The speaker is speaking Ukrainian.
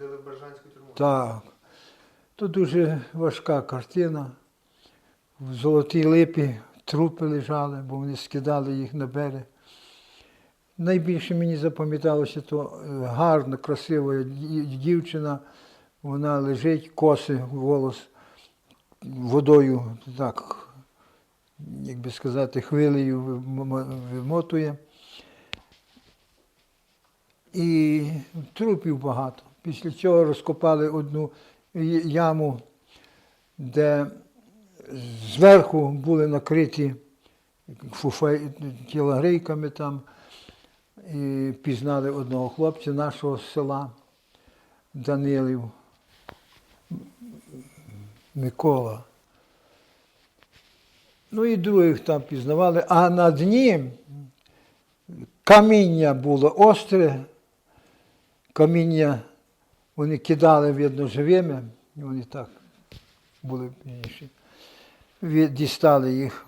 ходили в Бережанську тюрму. Так. То дуже важка картина. В золотій липі трупи лежали, бо вони скидали їх на берег. Найбільше мені запам'яталося, то е, гарна, красива дівчина, вона лежить, коси, волос водою, так, як би сказати, хвилею вим- вимотує. І трупів багато. Після цього розкопали одну яму, де зверху були накриті фуфай, тілогрейками там. І пізнали одного хлопця нашого села Данилів Микола. Ну і других там пізнавали. А на дні каміння було остре, каміння вони кидали, видно, живими, вони так були пізніше. Дістали їх